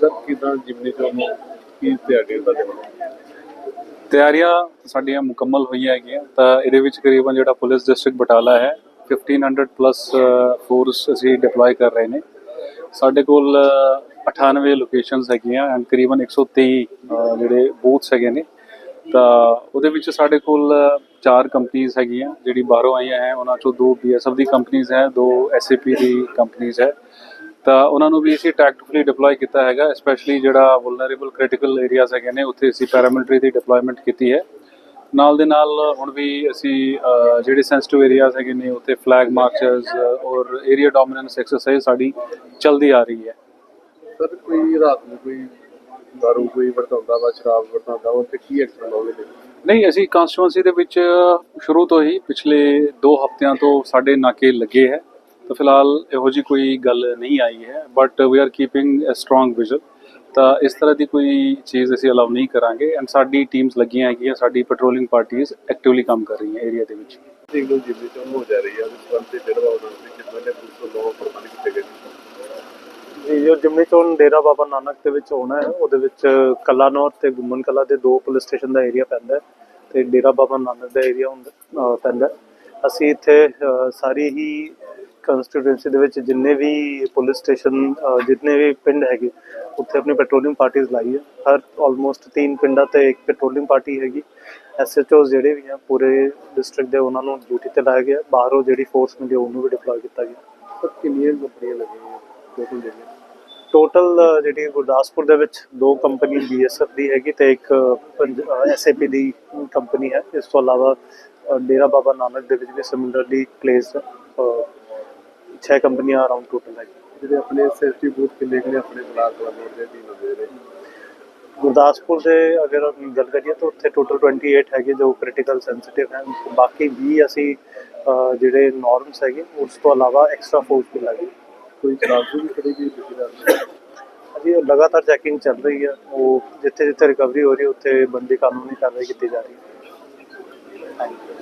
Sir ਕਿਦਾਂ ਜਿਮਨੀ ਚੋਂ ਨੂੰ ਕੀ ਤਿਆਰੀ ਦਾ ਤਿਆਰੀਆਂ ਸਾਡੀਆਂ ਮੁਕੰਮਲ ਹੋਈਆਂ ਹੈਗੀਆਂ। ਤਾਂ ਇਹਦੇ ਵਿੱਚ ਕਰੀਬਨ ਜਿਹੜਾ ਪੁਲਿਸ ਡਿਸਟ੍ਰਿਕਟ ਬਟਾਲਾ ਹੈ 1500 ਪਲੱਸ ਫੋਰਸ ਅਸੀਂ ਡਿਪਲੋਏ ਕਰ ਰਹੇ ਨੇ। ਸਾਡੇ ਕੋਲ ਅ, 98 ਲੋਕੇਸ਼ਨਸ ਹੈਗੀਆਂ ਐਂਡ ਕਰੀਬਨ 123 ਅ, ਜਿਹੜੇ ਬੂਥਸ ਹੈਗੇ ਨੇ। ਤਾਂ ਉਹਦੇ ਵਿੱਚ ਸਾਡੇ ਕੋਲ ਚਾਰ ਕੰਪਨੀਆਂ ਹੈਗੀਆਂ ਜਿਹੜੀ ਬਾਹਰੋਂ ਆਈਆਂ ਹੈ। ਉਹਨਾਂ ਚੋਂ ਦੋ ਬੀਐਸਐਫ ਦੀ ਕੰਪਨੀਆਂ ਹੈ ਦੋ ਐਸਏਪੀ ਦੀ ਕੰਪਨੀਆਂ ਹੈ। ਤਾਂ ਉਹਨਾਂ ਨੂੰ ਵੀ ਅਸੀਂ ਟੈਕਟਿਕਲੀ ਡਿਪਲੋਏ ਕੀਤਾ ਹੈਗਾ ਸਪੈਸ਼ਲੀ ਜਿਹੜਾ ਵਲਨਰੇਬਲ ਕ੍ਰਿਟੀਕਲ ਏਰੀਆਜ਼ ਹੈਗੇ ਨੇ ਉੱਥੇ ਅਸੀਂ ਪੈਰਾਮਿਲਟਰੀ ਦੀ ਡਿਪਲੋਇਮੈਂਟ ਕੀਤੀ ਹੈ। ਨਾਲ ਦੇ ਨਾਲ ਹੁਣ ਵੀ ਅਸੀਂ ਜਿਹੜੇ ਸੈਂਸਿਟਿਵ ਏਰੀਆਜ਼ ਹੈਗੇ ਨੇ ਉੱਥੇ ਫਲੈਗ ਮਾਰਚਸ ਔਰ ਏਰੀਆ ਡੋਮੀਨੈਂਸ ਐਕਸਰਸਾਈਜ਼ ਸਾਡੀ ਚੱਲਦੀ ਆ ਰਹੀ ਹੈ। ਸਰ ਕੋਈ ਰਾਤ ਨੂੰ ਕੋਈ ਦਾਰੂ ਕੋਈ ਵਰਤਾਉਂਦਾ ਵਾ ਸ਼ਰਾਬ ਵਰਤਾਉਂਦਾ ਵਾ ਤੇ ਕੀ ਐਕਸ਼ਨ ਲਓਗੇ? ਨਹੀਂ ਅਸੀਂ ਕਨਸਟੀਟੂਐਂਸੀ ਦੇ ਵਿੱਚ ਸ਼ੁਰੂ ਤੋਂ ਹੀ ਪਿਛਲੇ 2 ਹਫ਼ਤਿਆਂ ਤੋਂ ਸਾਡੇ ਨਾਕੇ ਲੱਗੇ ਹੈ। ਤਾਂ ਫਿਲਹਾਲ ਇਹੋ ਜੀ ਕੋਈ ਗੱਲ ਨਹੀਂ ਆਈ ਹੈ but we are keeping a strong vision ਤਾਂ ਇਸ ਤਰ੍ਹਾਂ ਦੀ ਕੋਈ ਚੀਜ਼ ਅਸੀਂ ਅਲਾਉ ਨਹੀਂ ਕਰਾਂਗੇ ਐਂਡ ਸਾਡੀ ਟੀਮਸ ਲੱਗੀਆਂ ਹੈਗੀਆਂ ਸਾਡੀ ਪੈਟਰੋਲਿੰਗ ਪਾਰਟੀਆਂ ਐਕਟਿਵਲੀ ਕੰਮ ਕਰ ਰਹੀਆਂ ਏਰੀਆ ਦੇ ਵਿੱਚ। ਹੋ ਜਾ ਰਹੀ ਹੈ ਉਸ ਸੰਬੰਧ ਤੇ ਜਿਹੜਾ ਉਹਨਾਂ ਨੇ ਕਿੰਨੇ ਨੇ ਪੁਲਿਸ ਵੱਲੋਂ ਪ੍ਰਬੰਧ ਕੀਤੇ ਗਏ ਨੇ। ਜੀ ਜੋ ਜਿਮਨੀ ਚੋਣ ਡੇਰਾ ਬਾਬਾ ਨਾਨਕ ਦੇ ਵਿੱਚ ਹੋਣਾ ਹੈ ਉਹਦੇ ਵਿੱਚ ਕਲਾਨੌਰ ਤੇ ਗੁੰਮਨ ਕਲਾ ਦੇ ਦੋ ਪੁਲਿਸ ਸਟੇਸ਼ਨ ਦਾ ਏਰੀਆ ਪੈਂਦਾ ਹੈ ਤੇ ਡੇਰਾ ਬਾਬਾ ਨਾਨਕ ਦਾ ਏਰੀਆ ਹੁੰਦਾ ਪੈਂਦਾ। ਅਸੀਂ ਇੱਥੇ ਸਾਰੀ ਹੀ ਕੰਸਟੀਟੂਐਂਸੀ ਦੇ ਵਿੱਚ ਜਿੰਨੇ ਵੀ ਪੁਲਿਸ ਸਟੇਸ਼ਨ ਜਿੰਨੇ ਵੀ ਪਿੰਡ ਹੈਗੇ ਉੱਥੇ ਆਪਣੀ ਪੈਟਰੋਲਿੰਗ ਪਾਰਟੀਆਂ ਲਾਈ ਹੈ ਹਰ ਆਲਮੋਸਟ ਤਿੰਨ ਪਿੰਡਾਂ ਤੇ ਇੱਕ ਪੈਟਰੋਲਿੰਗ ਪਾਰਟੀ ਹੈਗੀ। ਐਸਐਚਓ ਜਿਹੜੇ ਵੀ ਆ ਪੂਰੇ ਡਿਸਟ੍ਰਿਕਟ ਦੇ ਉਹਨਾਂ ਨੂੰ ਡਿਊਟੀ ਤੇ ਲਾਇਆ ਗਿਆ। ਬਾਹਰੋਂ ਜਿਹੜੀ ਫੋਰਸ ਮਿਲੀ ਉਹਨੂੰ ਵੀ ਡਿਪਲੋਏ ਕੀਤਾ ਗਿਆ। ਸਰ ਕਿੰਨੀਆਂ ਕੰਪਨੀਆਂ ਲੱਗੀਆਂ ਟੋਟਲ ਜਿਹੜੀਆਂ? ਟੋਟਲ ਜਿਹੜੀ ਗੁਰਦਾਸਪੁਰ ਦੇ ਵਿੱਚ ਦੋ ਕੰਪਨੀ ਬੀਐਸਐਫ ਦੀ ਹੈਗੀ ਤੇ ਇੱਕ ਐਸਏਪੀ ਦੀ ਕੰਪਨੀ ਹੈ। ਇਸ ਤੋਂ ਇਲਾਵਾ ਡੇਰਾ ਬਾਬਾ ਨਾਨਕ ਦੇ ਵਿੱਚ ਵੀ ਸਿਮਿਲਰਲੀ ਪਲੇਸਡ ਛੇ ਕੰਪਨੀਆਂ ਅਰਾਊਂਡ ਟੋਟਲ ਹੈ ਜਿਹੜੇ ਆਪਣੇ ਸੇਫਟੀ ਬੂਥ ਕਿੰਨੇ ਕਿੰਨੇ ਆਪਣੇ ਬਲਾਕ ਵੱਲੋਂ ਦੇ ਅਧੀਨ ਹੁੰਦੇ ਨੇ? ਗੁਰਦਾਸਪੁਰ ਦੇ ਅਗਰ ਗੱਲ ਕਰੀਏ ਤਾਂ ਉੱਥੇ ਟੋਟਲ 28 ਹੈਗੇ ਜੋ ਕ੍ਰਿਟੀਕਲ ਸੈਂਸਿਟਿਵ ਹੈ। ਬਾਕੀ 20 ਅਸੀਂ ਜਿਹੜੇ ਨਾਰਮਸ ਹੈਗੇ ਉਸ ਤੋਂ ਇਲਾਵਾ ਐਕਸਟਰਾ ਫੋਰਸ ਵੀ ਲੱਗੀ ਕੋਈ ਸ਼ਰਾਬ ਵੀ ਗਈ ਪਿਛਲੇ ਅਜੀ ਲਗਾਤਾਰ ਚੈਕਿੰਗ ਚੱਲ ਰਹੀ ਹੈ। ਉਹ ਜਿੱਥੇ ਜਿੱਥੇ ਰਿਕਵਰੀ ਹੋ ਰਹੀ ਹੈ ਉੱਥੇ ਬੰਦੀ ਕਾਨੂੰਨੀ ਕਾਰਵਾਈ ਕੀਤੀ ਜਾ ਰਹੀ ਹੈ। Thank you